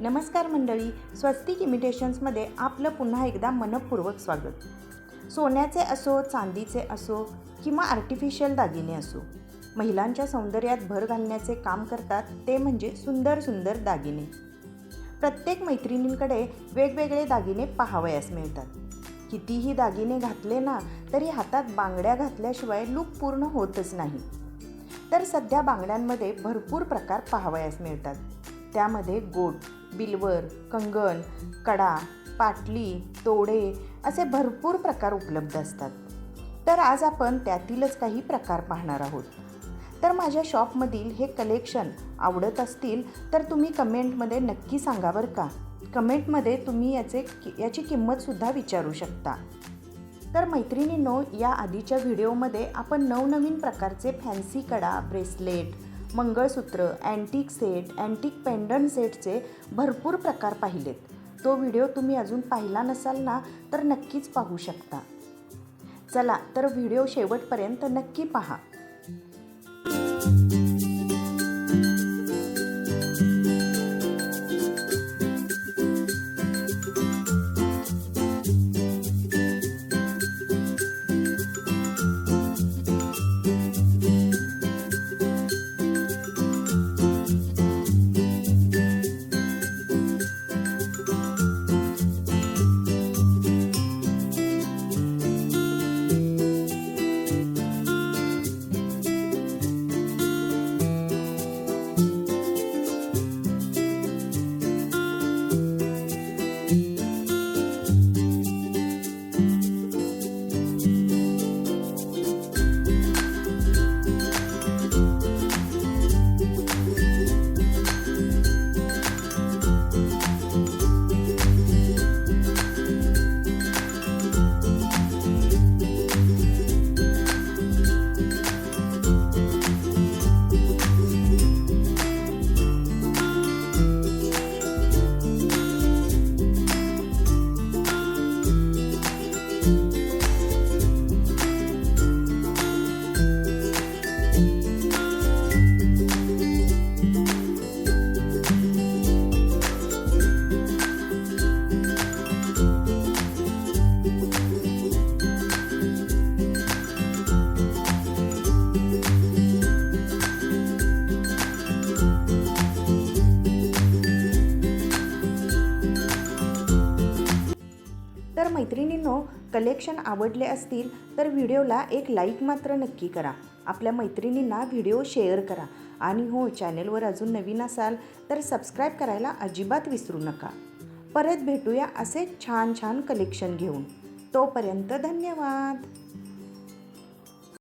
नमस्कार मंडळी स्वस्तिक इमिटेशन्समध्ये आपलं पुन्हा एकदा मनपूर्वक स्वागत. सोन्याचे असो चांदीचे असो किंवा आर्टिफिशियल दागिने असो महिलांच्या सौंदर्यात भर घालण्याचे काम करतात ते म्हणजे सुंदर सुंदर दागिने. प्रत्येक मैत्रिणींकडे वेगवेगळे दागिने पाहावयास मिळतात. कितीही दागिने घातले ना तरी हातात बांगड्या घातल्याशिवाय लूक पूर्ण होतच नाही. तर सध्या बांगड्यांमध्ये भरपूर प्रकार पाहावयास मिळतात. त्यामध्ये गोट बिलवर कंगन कडा पाटली तोडे असे भरपूर प्रकार उपलब्ध असतात. तर आज आपण त्यातीलच काही प्रकार पाहणार आहोत. तर माझ्या शॉपमधील हे कलेक्शन आवडत असतील तर तुम्ही कमेंटमध्ये नक्की सांगा बरं का. कमेंटमध्ये तुम्ही याचे कि याची किंमतसुद्धा विचारू शकता. तर मैत्रिणींनो या आधीच्या व्हिडिओमध्ये आपण नवनवीन प्रकारचे फॅन्सी कडा ब्रेसलेट मंगळसूत्र अँटिक सेट अँटिक पेंडंट सेटचे भरपूर प्रकार पाहिलेत. तो व्हिडिओ तुम्ही अजून पाहिला नसाल ना तर नक्कीच पाहू शकता. चला तर व्हिडिओ शेवटपर्यंत नक्की पहा. मैत्रिणींनो कलेक्शन आवडले असतील तर व्हिडिओला एक लाईक मात्र नक्की करा. आपल्या मैत्रिणींना व्हिडिओ शेअर करा. आणि हो चॅनेलवर अजून नवीन असाल तर सबस्क्राईब करायला अजिबात विसरू नका. परत भेटूया असे छान छान कलेक्शन घेऊन. तोपर्यंत धन्यवाद!